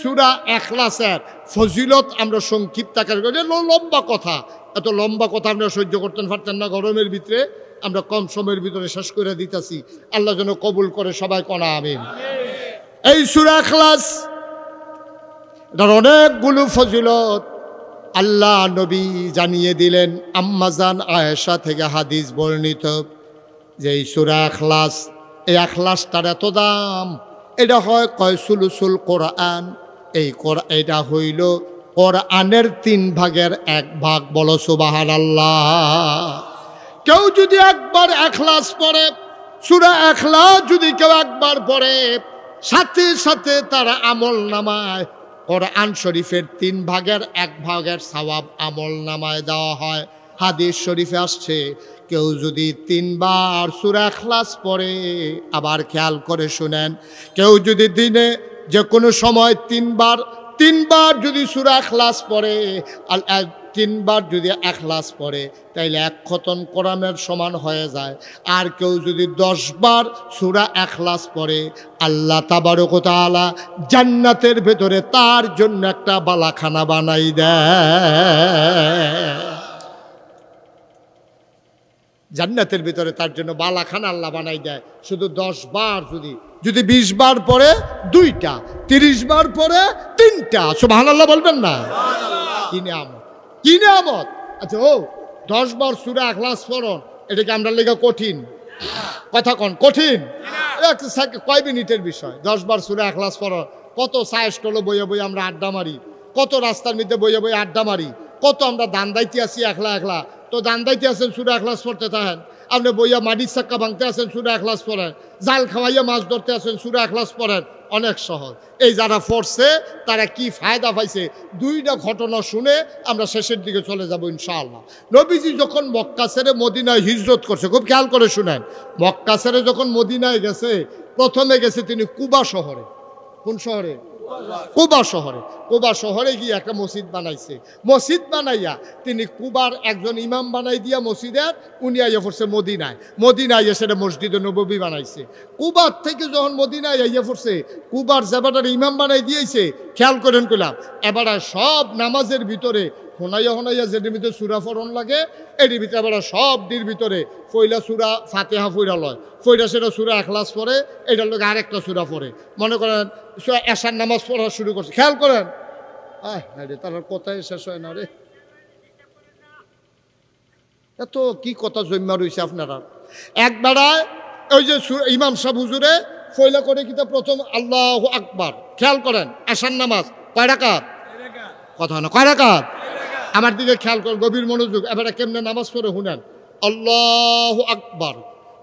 সুরা এখলাসের ফজিলত আমরা সংক্ষিপ্ত আকারে লম্বা কথা। এত লম্বা কথা আমরা সহ্য করতে পারতেন না, গরমের ভিতরে আমরা কম সময়ের ভিতরে শেষ করে দিতেছি। আল্লাহ যেন কবুল করে সবাই কনা, আমিন। এই সুরা এখলাস, এটার অনেকগুলো ফজিলত আল্লাহ নবী জানিয়ে দিলেন। আম্মাজান আয়েশা থেকে হাদিস বর্ণিত যে এই সুরা এখলাস, এই এখলাসটার এত দাম। এটা হয় কয়সুলুসুল কোরআন? এই এটা হইল কোরআনের তিন ভাগের এক ভাগ, বলো সুবাহান আল্লাহ কেউ যদি একবার এখলাস পড়ে, সুরা এখলাস যদি কেউ একবার পড়ে, সাথে সাথে তার আমল নামায়। কোরআন শরীফের তিন ভাগের এক ভাগের সওয়াব আমল নামায় দেওয়া হয়। হাদিস শরীফে আসছে কেউ যদি তিনবার সুরা খ্লাস পড়ে, আবার খেয়াল করে শুনেন, কেউ যদি দিনে যে কোনো সময় তিনবার তিনবার যদি সুরা খ্লাস পড়ে এক- তিনবার যদি এখলাস পড়ে, তাইলে এক খতন কোরআনের সমান হয়ে যায়। আর কেউ যদি দশবার সুরা এখলাস পড়ে, আল্লাহ তাবারকতালা জান্নাতের ভেতরে তার জন্য একটা বালাখানা বানাই দেয়। জান্নাতের ভিতরে তার জন্য বালাখানা আল্লাহ বানাই দেয়। শুধু দশ বার যদি যদি বিশ বার পরে দুইটা তিরিশ বার পরে তিনটা সুবাহান আল্লাহ বলবেন না? কি নিয়ামত? কি নিয়ামত? আচ্ছা ও দশ বার সুরা এখলাস পড়ন এটাকে আমরা লেখা কঠিন? কথা কন কঠিন? কয় মিনিটের বিষয়? দশ বার সুরা এখলাস পড়ন কত সায়েস টলো বইয়ে বইয়ে আমরা আড্ডা মারি কত রাস্তার মধ্যে বইয়ে বইয়ে আড্ডা মারি কত আমরা দান দাইতে আসি একলা একলা তো দান দাইতে আছেন, সুরা এখলাস পড়তে থাকেন। আপনি বইয়া মাটির চাক্কা ভাঙতে আছেন, সুরা এখলাস পড়েন। জাল খাওয়াইয়া মাছ ধরতে আছেন, সুরা এখলাস পড়েন। অনেক সহজ। এই যারা পড়ছে, তারা কি ফায়দা পাইছে? দুইটা ঘটনা শুনে আমরা শেষের দিকে চলে যাব ইনশাআল্লাহ। নবীজি যখন মক্কা ছেড়ে মদিনায় হিজরত করছে, খুব খেয়াল করে শুনেন। মক্কা ছেড়ে যখন মদিনায় গেছে, প্রথমে গেছে তিনি কুবা শহরে। কোন শহরে? কুবা শহরে। কুবা শহরে গিয়ে একটা মসজিদ বানাইছে। মসজিদ বানাইয়া তিনি কুবার একজন ইমাম বানাই দিয়া মসজিদের উনি আইয়া পড়ছে মদিনায়। মদিনায় এসে সেটা মসজিদে নবী বানাইছে। কুবার থেকে যখন মদিনায় আইয়া পড়ছে, কুবার যেবাটার ইমাম বানাই দিয়েছে, খেয়াল করেন কইলাম, এবার সব নামাজের ভিতরে হোনাইয়া হোনাইয়া যেটির ভিতরে সুরা ফরন লাগে এটির ভিতরে এবার সব দির ভিতরে ফইলা সুরা ফাতেহা ফইরা লয়। ফইরা সেটা সুরা এখলাস পড়ে, এটার লোক আরেকটা সুরা পড়ে। মনে করেন এশার নামাজ পড়া শুরু করছে। খেয়াল করেন? আহ রে, তার কথাই শেষ হয় না রে। এত কি কথা জন্মা রয়েছে আপনারা? এক বেড়ায় ওই যে ইমাম সাহেব হুজুরে ফয়লা করে কিতা প্রথম আল্লাহ আকবার। খেয়াল করেন, এশার নামাজ। কয় রাকাত? কথা না কয় রাকাত? আমার দিকে খেয়াল করেন গভীর মনোযোগ। এবারে কেমনে নামাজ পড়ে শুনেন? আল্লাহ আকবার।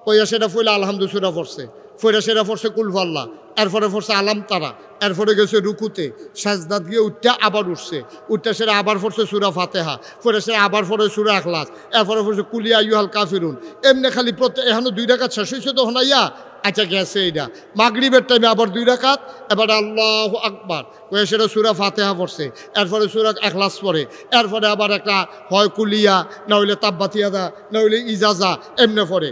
কইয়া সেটা ফইলা আলহামদুসুরা পড়ছে। ফইরা সেটা পড়ছে কুলফাল্লাহ এরপরে পড়ছে আলাম তারা। এরপরে গেছে রুকুতে। সাজদাত গিয়ে উঠতে আবার উঠছে। উঠতে সেটা আবার পড়ছে সুরা ফাতেহা। পরে সে আবার পড়ে সুরা আখলাস এরপরে পড়ছে কুলিয়া ইউহাল কাফিরুন। এমনি খালি প্রত্যেক এখনও দুই রাকাত শেষ হয়েছে তো হনাইয়া আচ্ছা গেছে এইটা মাগরিবের টাইমে আবার দুই রাকাত, এবার আল্লাহ আকবার। কয়ে সেটা সুরা ফাতেহা পড়ছে, এরপরে সুরা এখলাস পড়ে, এরপরে আবার একটা হয় কুলিয়া, না হইলে তাব্বাতিয়াদা না হইলে ইজাজা, এমনি পড়ে।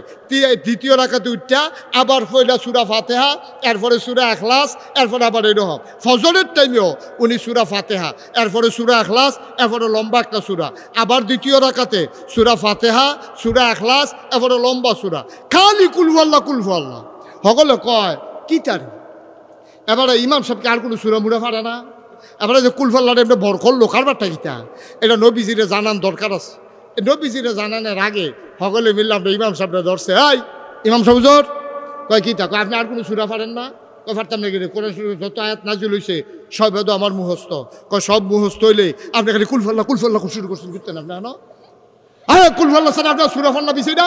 দ্বিতীয় রাখাতে উঠটা আবার পয়লা সুরা ফাতেহা, এরপরে সুরা এখলাস, এরপরে আবার এরকম ফজরের টাইমেও উনি সুরা ফাতেহা, এরপরে সুরা এখলাস, এরপরে লম্বা একটা সুরা। আবার দ্বিতীয় রাখাতে সুরা ফাতেহা, সুরা এখলাস, এরপরে লম্বা সুরা। খালি কুলফাল্লা কুলফাল্লা সকলে কয়, কি তার? এবারে ইমাম সাহেবকে আর কোনো সুরা মুড়া ফাড়ে না। এবারে যে কুলফাল্লার এমনি বরকল লোকার বারটা গীতা এটা নবীজিরে জানান দরকার আছে। নবীজিরে জানানোর আগে সকলে মিললে আমরা ইমাম সাহেবরা ধরছে, এই, ইমাম সাহেব হুজুর, কয় কি তা? আপনি আর কোনো সুরা পারেন না? কয় পারতাম না কিন্তু কোরআন যত আয়াত নাজিল হইছে, সব এত আমার মুহস্ত কয়, সব মুহস্ত হইলে আপনি খালি কুলফাল্লা কুলফাল্লা শুরু করছেন করতেন আপনি না হ্যাঁ কুলফাল্লা স্যার আপনার সুরা ফান্না বিষয়টা?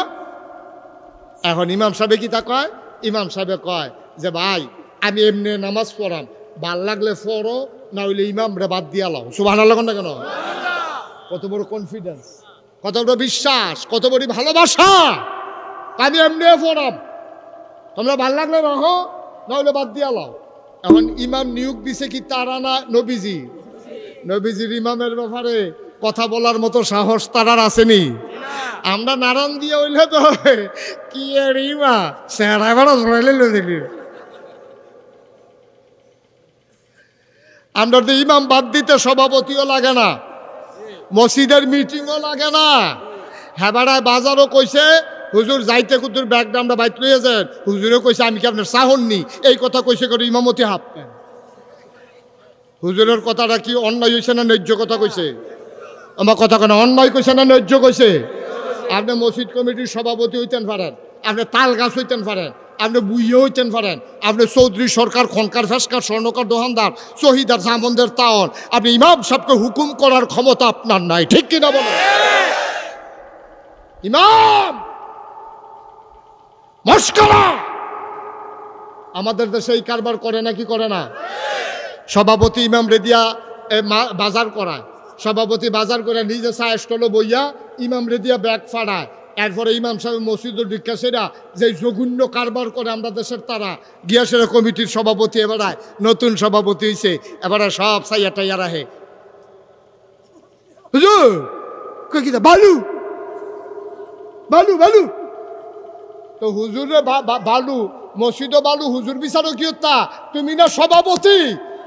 এখন ইমাম সাহেব কি তা কয়? ইমাম সাহেবে কয় যে, ভাই, আমি এমনি নামাজ পড়াম। ভালো লাগলে পড়ো, না হইলে ইমাম রে বাদ দিয়া লাও। সুবাহ না কেন? কত বড় কনফিডেন্স কত বড় বিশ্বাস, কত বড় ভালোবাসা। আমি এমনি পড়াম। তোমরা ভালো লাগলে রাখো, না হইলে বাদ দিয়া লাও। এখন ইমাম নিয়োগ দিছে কি তারা না নবীজি? নবীজির ইমামের ব্যাপারে কথা বলার মতো সাহস তারার আসেনি। আমরা নারায়ণ দিয়ে হইলে তো কি এর ইমা সেরা এবার জড়াইলে লো দেখি। আমরা তো ইমাম বাদ দিতে সভাপতিও লাগে না। মসজিদের মিটিংও লাগে না। হেবাড়ায় বাজারও কইছে হুজুর যাইতে কুতুর ব্যাকগ্রাউন্ডে বাইত লইয়েছেন হুজুরও কইছে আমি কি আপনার সাহন নি? এই কথা কইছে করে ইমামতি হাফ হুজুরের কথাটা কি অন্যায় হয়েছে না ন্যায্য কথা কইছে? আমার কথা কেন? অন্যায় কইছে না ন্যায্য কইছে? আপনি মসজিদ কমিটির সভাপতি হইতেন পারেন, আপনি তাল গাছ হইতেন পারেন, আপনি বুইয়ে হইতেন পারেন, আপনি চৌধুরী সরকার, খনকার ফেসকার স্বর্ণকার দোকানদার শহীদার জামন্দের তাওন আপনি ইমাম সাহেবকে হুকুম করার ক্ষমতা আপনার নাই, ঠিক কিনা বলেন? ইমাম! মস্করা! আমাদের দেশে এই কারবার করে না কি করে না? সভাপতি ইমাম রেদিয়া বাজার করায়। সভাপতি বাজার করে নিজে চা স্টলে বইয়া ইমাম রেদিয়া ব্যাগ ফাড়ায়। এরপরে ইমাম সাহেব মসজিদুর ডিকাসেরা যে জঘন্য কারবার করে আমরা দেশের তারা। গিয়াসেরা কমিটির সভাপতি এবারায় নতুন সভাপতি হয়েছে এবারে সব সাইয়া টাইয়া রাহে হুজুর কিটা বালু? বালু বালু? তো হুজুরে বালু মসজিদও বালু, হুজুর বিচারও কি হত্যা তুমি না সভাপতি?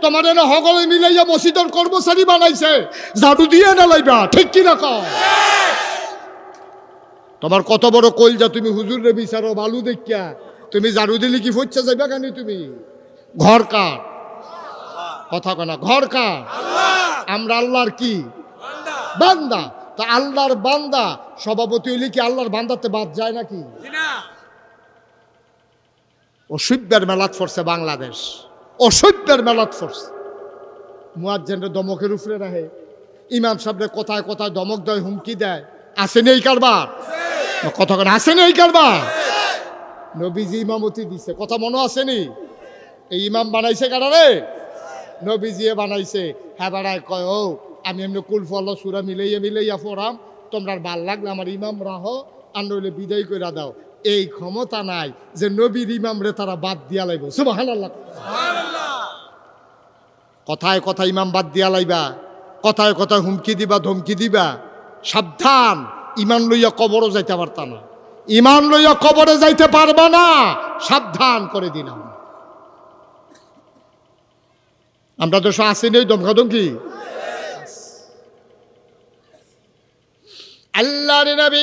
তোমার না সকলে মিলাইয়া মসজিদের কর্মচারী বানাইছে। ঝাড়ু দিয়ে নালাইবা ঠিক কি না কও? তোমার কত বড় কইল যা তুমি হুজুর রে বিচারো বালু দেখিয়া। তুমি ঝাড়ু দিলে কি ফুচ্ছে যাইবা কেন তুমি? ঘর কার? কথা কেনা ঘর কার? আমরা আল্লাহর কি? বান্দা। তা আল্লাহর বান্দা সভাপতি হইলে কি আল্লাহর বান্দাতে বাদ যায় নাকি? ও অসভ্যের মেলাত ফরছে বাংলাদেশ। অসভ্যের মেলাত ফরছে মুয়াজ্জেনের দমকের উপরে রাখে। ইমাম সাহেবরে কোথায় কোথায় দমক দেয় হুমকি দেয়। আসেনি এই কারবার? কথা কেন আসেনি এই কারবার? নবীজি ইমামতি দিছে। কথা মনে আসেনি এই ইমাম বানাইছে কারারে নবীজিয়ে বানাইছে। হ্যাঁ বাড়ায় কয় ও আমি এমনি কুলফল সুরা মিলাইয়া মিলাইয়া পড়াম। তোমরা ভালো লাগলে আমার ইমাম রাহ আর নইলে বিদায় করে দাও। এই ক্ষমতা নাই যে নবীর ইমামরে তারা বাদ দিয়া লাইব। সুবাহান কথায় কথা ইমাম বাদ দিয়া লাইবা কথায় কথায় হুমকি দিবা ধমকি দিবা। সাবধান ইমান লইয়া কবরও যাইতে পারতা না। ইমান লইয়া কবরে যাইতে পারবা না সাবধান করে দিলাম আমরা। তো সব আসিনি ওই দমকা দমকি আল্লাহর নবী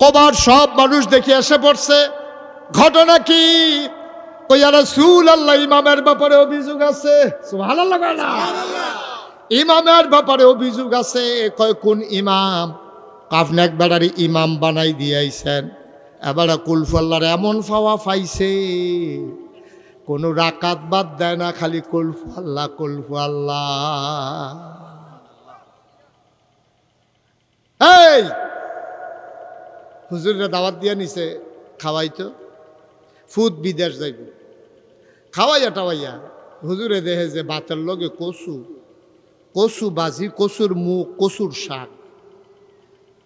কবার সব মানুষ দেখে এসে পড়ছে। ঘটনা কি? রাসূল আল্লাহ ইমামের ব্যাপারে অভিযোগ আছে? ইমামের ব্যাপারে অভিযোগ আছে। কয় কোন ইমাম? আপনি একবারে ইমাম বানাই দিয়াইছেন এবারে কুলফল্লার এমন ফাওয়া পাইছে কোনো রাকাত বাদ দেয় না খালি কুলফু আল্লাহ কুলফু আল্লাহ এই হুজুরে দাওয়াত দিয়া নিছে, খাওয়াইতো। ফুদ বিদেশ যাইব। খাওয়াইয়া টাওয়াইয়া হুজুরে দেহে যে বাতের লগে কচু কচু বাজি, কচুর মুখ, কচুর শাক।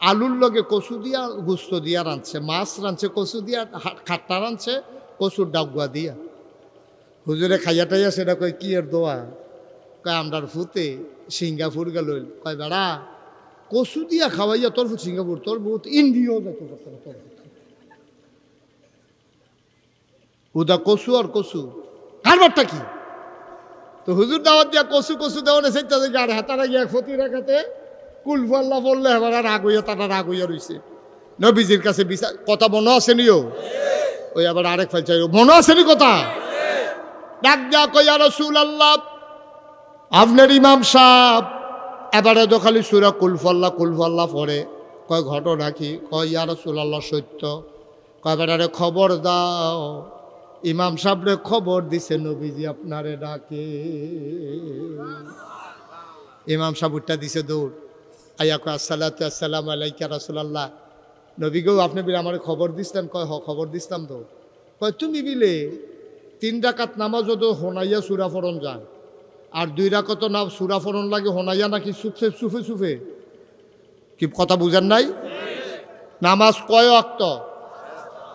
আলুর লগে কচু দিয়া গুস্ত দিয়া রাঁধছে, মাছ রাঁধছে, কচু দিয়া খাট্টা রাঁধছে, কচুর ডাগুয়া দিয়া। হুজুরে খাইয়া টাইয়া সেটা কয়, কি এর দোয়া? কয়, আমরার ফুতে সিঙ্গাপুর গেল। কয়, বেড়া কচু দিয়া খাওয়াইয়া, তোর সিঙ্গাপুর, তোর বহুত ইন্ডিয়াও যাইতে না তোর উদা কচু আর কচু কারবারটা কি? তো হুজুর দাওয়াত দিয়া কচু কচু দেওয়া সেটা দেখি আর হাতারা গিয়া ক্ষতি রাখাতে কুলফাল্লা বললে এবার আর রাগ তারা রাগ হইয়া রইছে। নবীজির কাছে বিচার, কথা মনে আসেনিও ওই আবার আরেক ফাইল চাই মনে আসেনি কথা? ডাক দিয়া কইয়া রসুল আল্লাহ আপনার ইমাম সাহ এবারে তো খালি সুরা কুলফল্লা কুলফল্লা পড়ে। কয় ঘটনা কি? কয়, ইয়া রসুল্লাহ সত্য। কয় বেটারে খবর দাও। ইমাম সাহেবরে খবর দিছে, নবীজি আপনারে ডাকে। ইমাম সাহেব দিছে দৌড়। আইয়া কয়, আসসালাতু আসসালাম আলাইকা রসুলাল্লাহ। নবী গো আপনি বিলে আমার খবর দিছিলেন কয়, হ, খবর দিছিলাম তো। কয়, তুমি বিলে তিন ডাকাত নামাজ তো হোনাইয়া সুরা ফরন যান আর দুই রাকত না, সুরা ফরন লাগে, হোনাইয়া নাকি সুফে সুফে সুফে। কি কথা বুঝেন নাই? নামাজ কয় অক্ত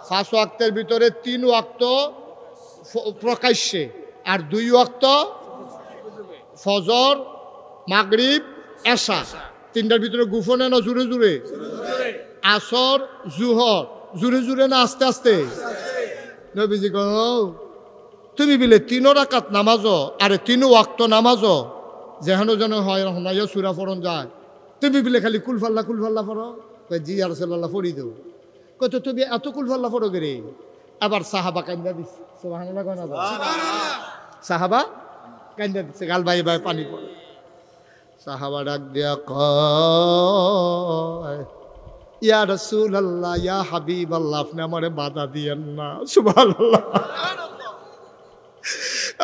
পাঁচ ওয়াক্তের ভিতরে তিন ওয়াক্ত প্রকাশ্যে। আর দুই ওয়াক্ত ফজর, মাগরিব, এশা। তিনটার ভিতরে গুফনে না জুড়ে জুড়ে? আসর, জুহর। জুড়ে জুড়ে না আস্তে আস্তে? নবীজি কো তুমি বিলে তিন রাকাত নামাজো আরে তিন ওয়াক্ত নামাজো যেহেন যেন হয় হনাইয়া সুরা ফরন যায়। তুমি বিলে খালি কুলফাল্লা কুলফাল্লা ফরো কয় জি আর সাল্লাহ ফরি দেও। কত তুমি এত কুলফাল্লা ফরো গেরে আবার সাহাবা কান্দা না সাহাবা কান্দা দিচ্ছে গাল বাই বাই পানি পড়ে সাহাবা ডাক দিয়া কয় ইয়া রসুল আল্লাহ ইয়া হাবিব আল্লাহ আপনি আমারে বাধা দিয়েন না। সুবহানাল্লাহ।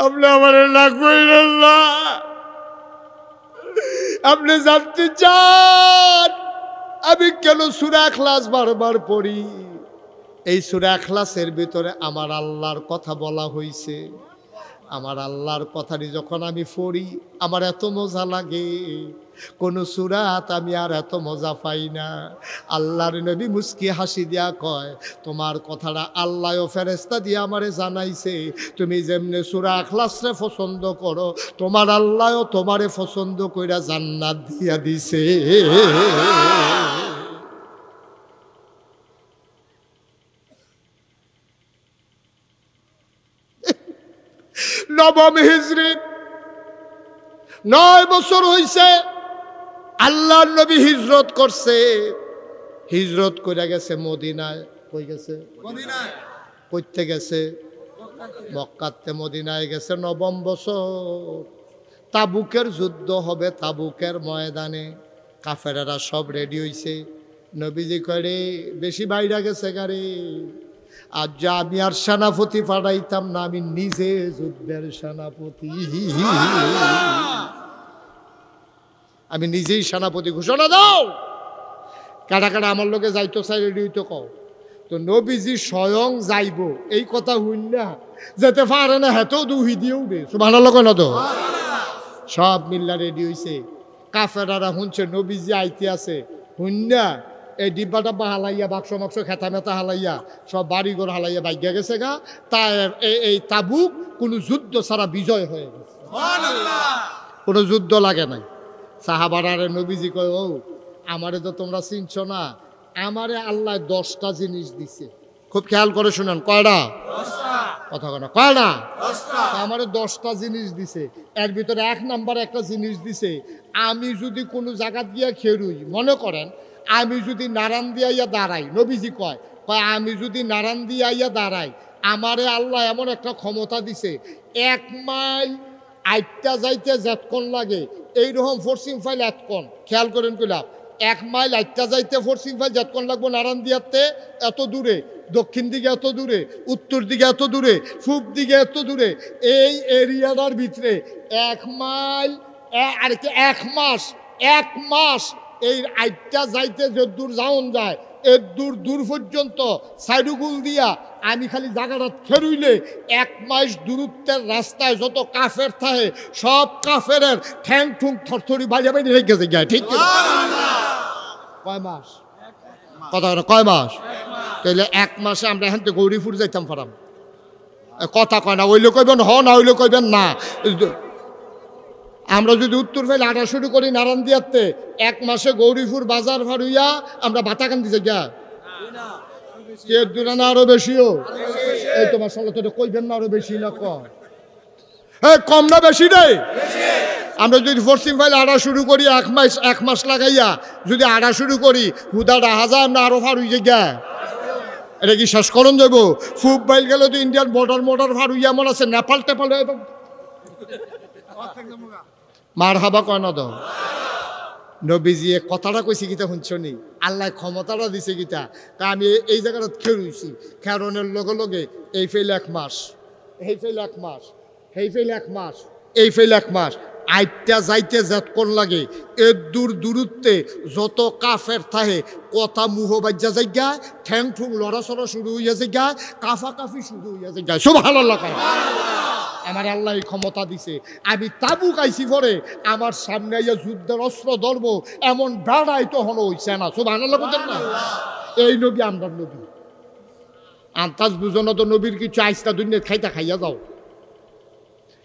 আপনি আমার না করিলেন না। আপনি জানতে চান, আমি কেন সুরা খ্লাস বারবার পড়ি? এই সুরা খ্লাসের ভিতরে আমার আল্লাহর কথা বলা হয়েছে আমার আল্লাহর কথাটি যখন আমি পড়ি, আমার এত মজা লাগে। কোন সুরাত আমি আর এত মজা পাই না। আল্লাহর নবী মুস্কি হাসি দিয়া কয়, তোমার কথাটা আল্লাহ ও ফেরেস্তা দিয়ে আমারে জানাইছে। তুমি যেমনে সুরা আখলাসরে পছন্দ করো, তোমার আল্লাহও তোমারে পছন্দ কইরা জান্নাত দিয়া দিছে। নবম হিজরি। নয় বছর হইছে আল্লাহ নবী হিজরত করছে। হিজরত করে গেছে মদিনায়। কই গেছে? কইতে গেছে? মক্কাতে মদিনায় গেছে নবম বছর। তাবুকের যুদ্ধ হবে তাবুকের ময়দানে। কাফেরারা সব রেডি হইছে। নবীজি করে বেশি বাইরা গেছে গাড়ি। আর যা আমি আর সেনাপতি পাঠাইতাম না, আমি নিজে যুদ্ধের সেনাপতি। আমি নিজেই সেনাপতি ঘোষণা দাও। কাটা কাটা আমার লোকে যাইতো, চাই রেডি হইতো কও। তো নবীজি স্বয়ং যাইব, এই কথা হইন না। যেতে পারে না হেতেও দুহি দিয়েও দে সুবাহ লোক না তো? সব মিল্লা রেডি হইছে। কাফেরারা শুনছে, নবীজি আইতে আছে। হুন্না এই ডিব্বা ডাব্বা হালাইয়া বাক্স মাক্স খেতা মেতা হালাইয়া সব বাড়িঘর হালাইয়া বাইগা গেছে গা। তাই এই- এই তাবুক কোনো যুদ্ধ ছাড়া বিজয় হয়ে গেছে। কোনো যুদ্ধ লাগে নাই। সাহাবারারে নবীজি কয় ও আমারে তো তোমরা চিনছ না। আমারে আল্লাহ দশটা জিনিস দিছে। খুব খেয়াল করে শুনেন কয়টা? কথা কয় না কয়টা? আমারে দশটা জিনিস দিছে। এর ভিতরে এক নাম্বার একটা জিনিস দিছে আমি যদি কোনো জায়গা দিয়া খেরুই মনে করেন আমি যদি নারান দিয়াইয়া দাঁড়াই, নবীজি কয় কয়, আমি যদি নারান দিয়াইয়া দাঁড়াই, আমারে আল্লাহ এমন একটা ক্ষমতা দিছে, এক মাইল আইটটা যাইতে যেতক্ষণ লাগে, এইরকম ফোর্সিং ফাইল এতক্ষণ খেয়াল করেন কইলাম এক মাইল আইটটা যাইতে ফোর্সিং ফাইল যেতক্ষণ লাগবো নারায়ণ দিয়াতে, এত দূরে, দক্ষিণ দিকে এত দূরে, উত্তর দিকে এত দূরে, পূব দিকে এত দূরে, এই এরিয়াটার ভিতরে এক মাইল আর কি, এক মাস এক মাস এই আইটটা যাইতে যে দূর যাওন যায় এর দূর দূর পর্যন্ত সাইডুগুল দিয়া আমি খালি জায়গাটা খেরুইলে এক মাস দূরত্বের রাস্তায় যত কাফের থাকে, সব কাফেরের ঠ্যাং ঠুং থরথরি বাজা বাইরে রেখে গিয়া, ঠিক কয় মাস? কথা কয় মাস? তাহলে এক মাসে আমরা এখান থেকে গৌরীপুর যাইতাম পারাম কথা কয় না ওইলে কইবেন হ না ওইলে কইবেন না। আমরা যদি উত্তর ফেলে আটা শুরু করি নারায়ণ দিয়াতে এক মাসে গৌরীপুর বাজার ভার হইয়া আমরা বাতাকান্দি যাই গা। দূরে না আরও বেশিও? এই তোমার সঙ্গে কইবেন না আরও বেশি না কম। হ্যাঁ কম না বেশি রে? আমরা যদি পশ্চিম ফাইলে আড়া শুরু করি, এক মাস এক মাস লাগাইয়া যদি আড়া শুরু করি, হুদাটা হাজার আমরা আরও ফার হইয়ে গা এটা কি শেষ করণ যাব ফুব বাইল গেলে তো ইন্ডিয়ান বর্ডার মোটর ফার হইয়া মনে আছে নেপাল টেপাল মার হাবা কয় না তো নবীজি এ কথাটা কইছে গীতা শুনছ নি আল্লাহ ক্ষমতাটা দিছে গীতা। তা আমি এই জায়গাটা খেরুইছি খেরনের লগে লগে এই ফেল এক মাস এই ফেল এক মাস এই ফেল এক মাস, এই ফেল এক মাস। আইটা যাইতে যতক্ষণ লাগে। এর দূর দূরত্বে যত কাফের থাহে, কথা মুহ বাজ্যা জায়গা ঠ্যাং ঠুং লড়াচড়া শুরু হইয়া জায়গা কাফা কাফি শুরু হইয়া জায়গা। সব ভালো লাগা আমার আল্লাহ ক্ষমতা দিছে। আমি তাবু কাইছি পরে আমার সামনে আইয়া যুদ্ধের অস্ত্র ধরবো এমন বেড়াই তো হলো হইছে না। সব আনাল্লাহ বলতেন না? এই নবী আমরা নবী। আন্তাজ বুঝনো তো নবীর কিছু আইসটা দুনিয়া খাইতা খাইয়া যাও।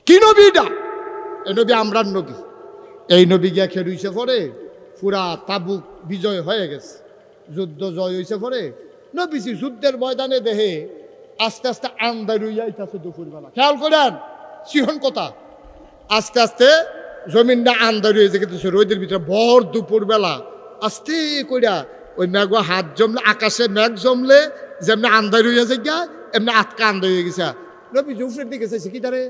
কি নবী এটা? এই নবী আমরার নবী। এই নবী গিয়া খেলুইছে পরে পুরা তাবুক বিজয় হয়ে গেছে। যুদ্ধ জয় হয়েছে পরে নবীজি যুদ্ধের ময়দানে দেহে আস্তে আস্তে আন্দার যাইতেছে দুপুরবেলা। খেয়াল করেন, সিহন কথা। আস্তে আস্তে জমিনটা আন্দার হয়ে যেতেছে রোদের ভিতরে ভর দুপুরবেলা আস্তে কইরা ওই মেঘ হাত জমলে, আকাশে মেঘ জমলে, যেমনি আন্দার হয়ে যায় গা এমনি আটকা আন্দার হয়ে গেছে। নবীজি উপরের দিকে চাইছে, কি তারে?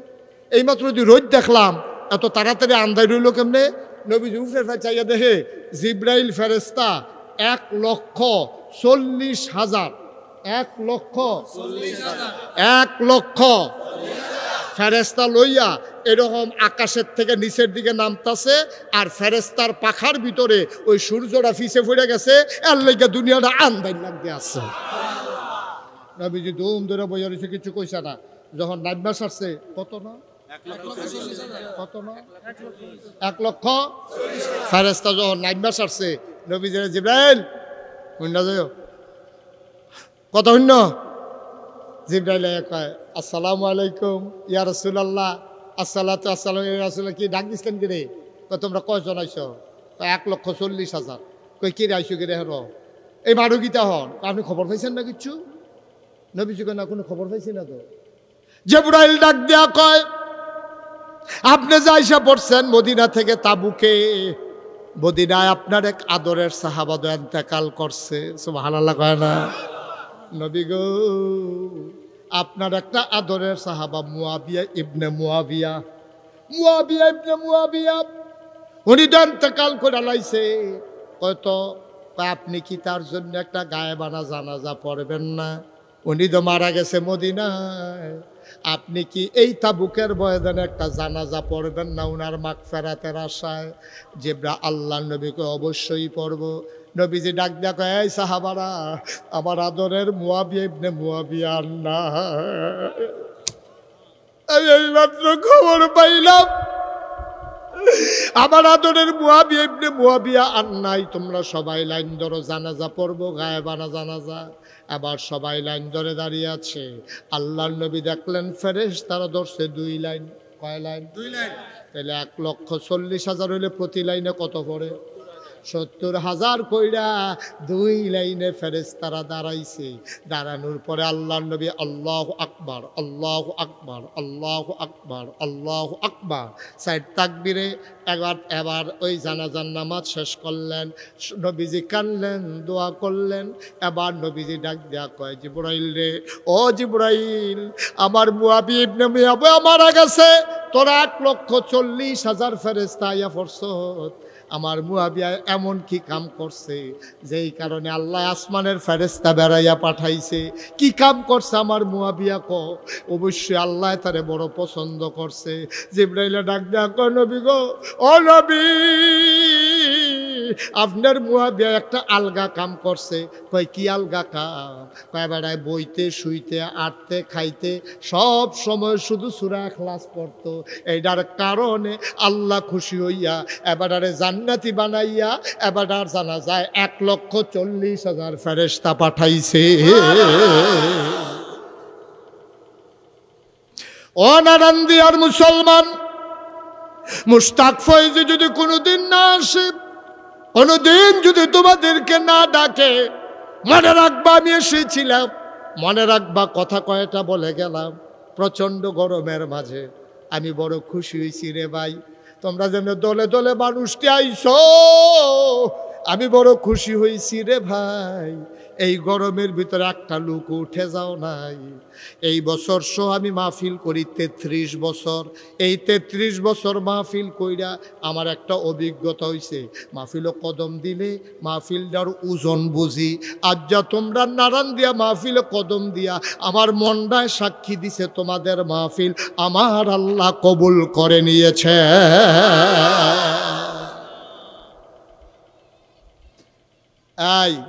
এইমাত্র যদি রোদ দেখলাম, এত তাড়াতাড়ি আন্দার রইল কেমনে? নবীজি উপরের ফের চাইয়া দেখে, জিব্রাইল ফেরেস্তা এক লক্ষ চল্লিশ হাজার এক লক্ষ। এক লক্ষ। ফেরেস্তা লইয়া এরকম আকাশের থেকে নিচের দিকে নামতাছে আর ফেরেস্তার পাখার ভিতরে ওই সূর্যটা ফিসে পড়ে গেছে এর লেগে দুনিয়াটা আন্দাই লাগতে আছে। নবীজি ধুম ধরে বইয়া রয়েছে কিছু কইছে না। যখন নাইবা সারছে কত না? কত না? এক লক্ষ। ফেরেস্তা যখন নাইবা সারছে নবীজি জিব্রাইল শূন্য যাও কত শূন্য জিব্রাইল কয়, আসসালামু আলাইকুম, ইয়া আসসালাতু আসসালাম ইয়া রাসূলুল্লাহ, কি ডাক দিছিলেন কি রে তোমরা কয়জন আইছো? কয়, এক লক্ষ চল্লিশ হাজার। কই কি রে আইছো কি রে হের? এই মারু গীতা হন। আপনি খবর পাইছেন না কিচ্ছু? নবীজি না, কোনো খবর পাইছি না তো। জিব্রাইল ডাক দেয়া কয়, আপনি যা আইসা পড়ছেন মদিনা থেকে তাবুকে, মদিনায় আপনার এক আদরের সাহাবাদ এন্তেকাল করছে। সুবহানাল্লাহ কয় না? নবী গো আপনার একটা আদরের সাহাবা মুয়াবিয়া ইবনে মুয়াবিয়া। মুয়াবিয়া ইবনে মুয়াবিয়া, উনি তো এন্তেকাল করে লাইছে। হয়তো আপনি কি তার জন্য একটা গায়ে বানা জানাজা পড়বেন না? উনি তো মারা গেছে মদিনায়। আপনি কি এই তাবুকের বয়দানে একটা জানাজা পড়বেন না উনার মাক ফেরাতের আশায়? যেবরা আল্লাহ নবীকে অবশ্যই পড়ব। নবীজি ডাক কয় এই সাহাবারা আমার আদরের মুয়াবিয়া ইবনে মুয়াবিয়া আন্না আমি এইমাত্র খবর পাইলাম। আমার আদরের মুয়াবিয়া ইবনে মুয়াবিয়া আর নাই। তোমরা সবাই লাইন ধরো জানাজা পড়ব গায়ে বানা জানাজা। আবার সবাই লাইন ধরে দাঁড়িয়ে আছে। আল্লাহর নবী দেখলেন ফেরেশ তারা ধরছে দুই লাইন। কয় লাইন? দুই লাইন। তাহলে এক লক্ষ চল্লিশ হাজার হইলে প্রতি লাইনে কত পড়ে? সত্তর হাজার কইরা দুই লাইনে ফেরেস তারা দাঁড়াইছে। দাঁড়ানোর পরে আল্লাহ নবী আল্লাহ আকবার আল্লাহ আকবার আল্লাহ আকবার আল্লাহ আকবার। সাইড তাকবিরে এবার এবার ওই জানাজার নামাজ শেষ করলেন, নবীজি কানলেন দোয়া করলেন। এবার নবীজি ডাক দেয়া কয়, জিব্রাইল রে, ও জিব্রাইল, আমার মুয়াবি ইবনে মুয়াবি মারা গেছে। তোরা এক লক্ষ চল্লিশ হাজার ফেরেস্তা আইয়া ফরসত আমার মুয়াবিয়া এমন কি কাম করছে, যেই কারণে আল্লাহ আসমানের ফেরেস্তা বেড়াইয়া পাঠাইছে। কি কাম করছে আমার মুয়াবিয়া ক? অবশ্যই আল্লাহ তারে বড় পছন্দ করছে। জিব্রাইলে ডাক কয়, নবী গো, ও নবী! আপনার মুয়াবিয়া একটা আলগা কাম করছে। কয়, কি আলগা কাম? কয়, বেড়ায় বইতে, শুইতে, আটতে, খাইতে, সব সময় শুধু সুরা ক্লাস পড়তো। এইটার কারণে আল্লাহ খুশি হইয়া এবারে জান্নাতি বানাইয়া এবার জানা যায় এক লক্ষ চল্লিশ হাজার ফেরেস্তা পাঠাইছে। ও নারান্দিয়ার মুসলমান মুস্তাক ফয়েজে যদি কোনোদিন না আসে কোনোদিন যদি তোমাদেরকে না ডাকে, মনে রাখবা আমি এসেছিলাম। মনে রাখবা কথা কয়টা বলে গেলাম, প্রচণ্ড গরমের মাঝে। আমি বড় খুশি হয়েছি রে ভাই। তোমরা যেন দলে দলে মানুষটি আইছো। আমি বড় খুশি হয়েছি রে ভাই। এই গরমের ভিতরে একটা লোক উঠে যাও নাই। এই বছর সহ আমি মাহফিল করি তেত্রিশ বছর। এই তেত্রিশ বছর মাহফিল কইরা আমার একটা অভিজ্ঞতা হয়েছে মাহফিলও কদম দিলে মাহফিলটার ওজন বুঝি। আজ যা তোমরা নারান দিয়া মাহফিলে কদম দিয়া আমার মনটায় সাক্ষী দিছে তোমাদের মাহফিল। আমার আল্লাহ কবুল করে নিয়েছে। Ai,